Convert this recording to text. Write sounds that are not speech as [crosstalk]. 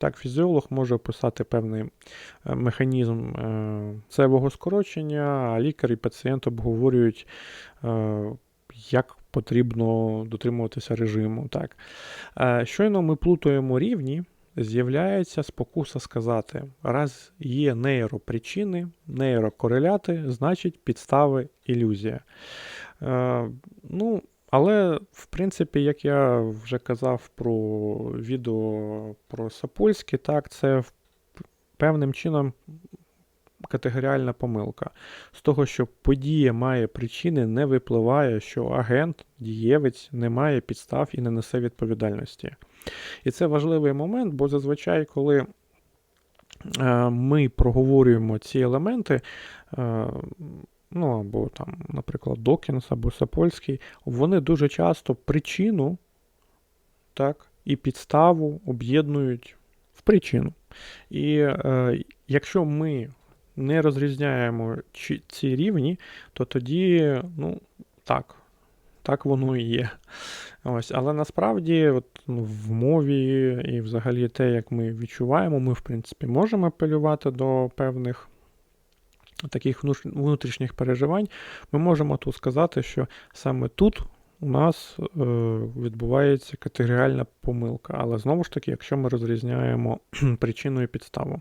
Так, фізіолог може описати певний е, механізм е, цевого скорочення, а лікар і пацієнт обговорюють, е, як потрібно дотримуватися режиму. Так. Щойно ми плутаємо рівні, з'являється спокуса сказати, раз є нейропричини, нейрокореляти, значить підстави ілюзія. Ну, але, в принципі, як я вже казав про відео про Сапольський, так, це певним чином категоріальна помилка. З того, що подія має причини, не випливає, що агент, дієвець не має підстав і не несе відповідальності. І це важливий момент, бо зазвичай, коли е, ми проговорюємо ці елементи, е, ну або там, наприклад, Докінс або Сапольський, вони дуже часто причину так, і підставу об'єднують в причину. І е, якщо ми не розрізняємо ці рівні, то тоді, ну, так, так воно і є. Ось, але насправді, от, ну, в мові і взагалі те, як ми відчуваємо, ми, в принципі, можемо апелювати до певних таких внутрішніх переживань. Ми можемо тут сказати, що саме тут у нас е, відбувається категоріальна помилка. Але знову ж таки, якщо ми розрізняємо [clears throat] причину і підставу.